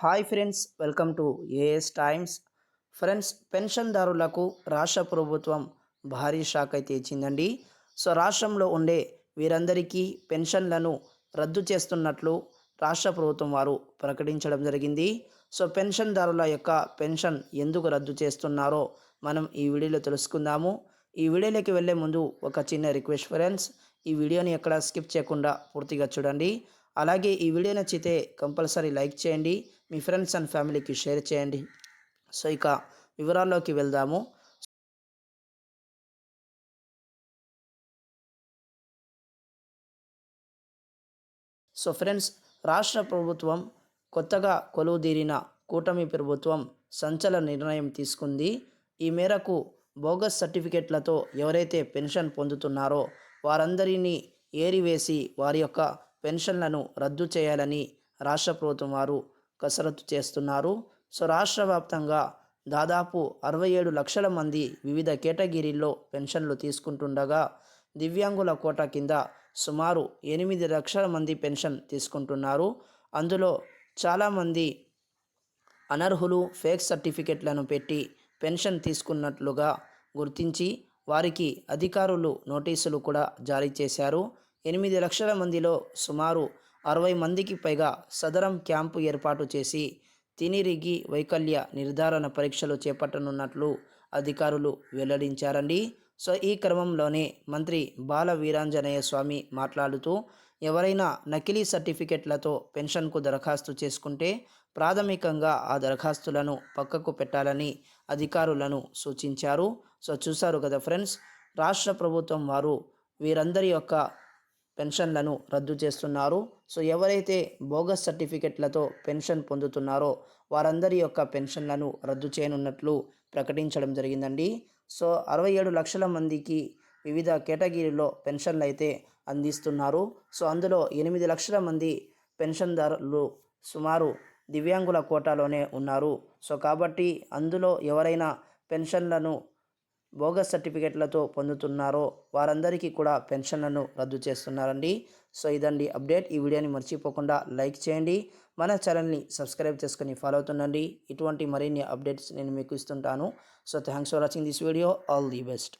Hi friends welcome to A S times friends పెన్షన్దారులకు రాష్ట్ర ప్రభుత్వం భారీ షాక్ అయితే ఇచ్చిందండి. సో రాష్ట్రంలో ఉండే వీరందరికీ పెన్షన్లను రద్దు చేస్తున్నట్లు రాష్ట్ర ప్రభుత్వం వారు ప్రకటించడం జరిగింది. సో పెన్షన్దారుల యొక్క పెన్షన్ ఎందుకు రద్దు చేస్తున్నారో మనం ఈ వీడియోలో తెలుసుకుందాము. ఈ వీడియోలోకి వెళ్ళే ముందు ఒక చిన్న రిక్వెస్ట్ ఫ్రెండ్స్ ఈ వీడియోని ఎక్కడ స్కిప్ చేయకుండా పూర్తిగా చూడండి. అలాగే ఈ వీడియో నచ్చితే కంపల్సరీ లైక్ చేయండి. మీ ఫ్రెండ్స్ అండ్ ఫ్యామిలీకి షేర్ చేయండి. సో ఇక వివరాల్లోకి వెళ్దాము. సో ఫ్రెండ్స్ రాష్ట్ర ప్రభుత్వం కొత్తగా కొలువుదీరిన కూటమి ప్రభుత్వం సంచలన నిర్ణయం తీసుకుంది. ఈ మేరకు బోగస్ సర్టిఫికెట్లతో ఎవరైతే పెన్షన్ పొందుతున్నారో వారందరినీ ఏరివేసి వారి యొక్క పెన్షన్లను రద్దు చేయాలని రాష్ట్ర ప్రభుత్వం వారు కసరత్తు చేస్తున్నారు. సో రాష్ట్ర వ్యాప్తంగా దాదాపు అరవై ఏడు లక్షల మంది వివిధ కేటగిరీల్లో పెన్షన్లు తీసుకుంటుండగా దివ్యాంగుల కోట కింద సుమారు ఎనిమిది లక్షల మంది పెన్షన్ తీసుకుంటున్నారు. అందులో చాలామంది అనర్హులు ఫేక్ సర్టిఫికెట్లను పెట్టి పెన్షన్ తీసుకున్నట్లుగా గుర్తించి వారికి అధికారులు నోటీసులు కూడా జారీ చేశారు. ఎనిమిది లక్షల మందిలో సుమారు అరవై మందికి పైగా సదరం క్యాంపు ఏర్పాటు చేసి తినిరిగి వైకల్య నిర్ధారణ పరీక్షలు చేపట్టనున్నట్లు అధికారులు వెల్లడించారండి. సో ఈ క్రమంలోనే మంత్రి బాల వీరాంజనేయ స్వామి మాట్లాడుతూ ఎవరైనా నకిలీ సర్టిఫికెట్లతో పెన్షన్కు దరఖాస్తు చేసుకుంటే ప్రాథమికంగా ఆ దరఖాస్తులను పక్కకు పెట్టాలని అధికారులను సూచించారు. సో చూశారు కదా ఫ్రెండ్స్ రాష్ట్ర ప్రభుత్వం వారు వీరందరి యొక్క పెన్షన్లను రద్దు చేస్తున్నారు. సో ఎవరైతే బోగస్ సర్టిఫికెట్లతో పెన్షన్ పొందుతున్నారో వారందరి యొక్క పెన్షన్లను రద్దు చేయనున్నట్లు ప్రకటించడం జరిగిందండి. సో అరవై ఏడు లక్షల మందికి వివిధ కేటగిరీలో పెన్షన్లు అయితే అందిస్తున్నారు. సో అందులో ఎనిమిది లక్షల మంది పెన్షన్దారులు సుమారు దివ్యాంగుల కోటాలోనే ఉన్నారు. సో కాబట్టి అందులో ఎవరైనా పెన్షన్లను బోగస్ సర్టిఫికెట్లతో పొందుతున్నారో వారందరికీ కూడా పెన్షన్లను రద్దు చేస్తున్నారండి. సో ఇదండి అప్డేట్. ఈ వీడియోని మర్చిపోకుండా లైక్ చేయండి. మన ఛానల్ని సబ్స్క్రైబ్ చేసుకుని ఫాలో అవుతుండండి. ఇటువంటి మరిన్ని అప్డేట్స్ నేను మీకు ఇస్తుంటాను. So thanks for watching this video. All the best.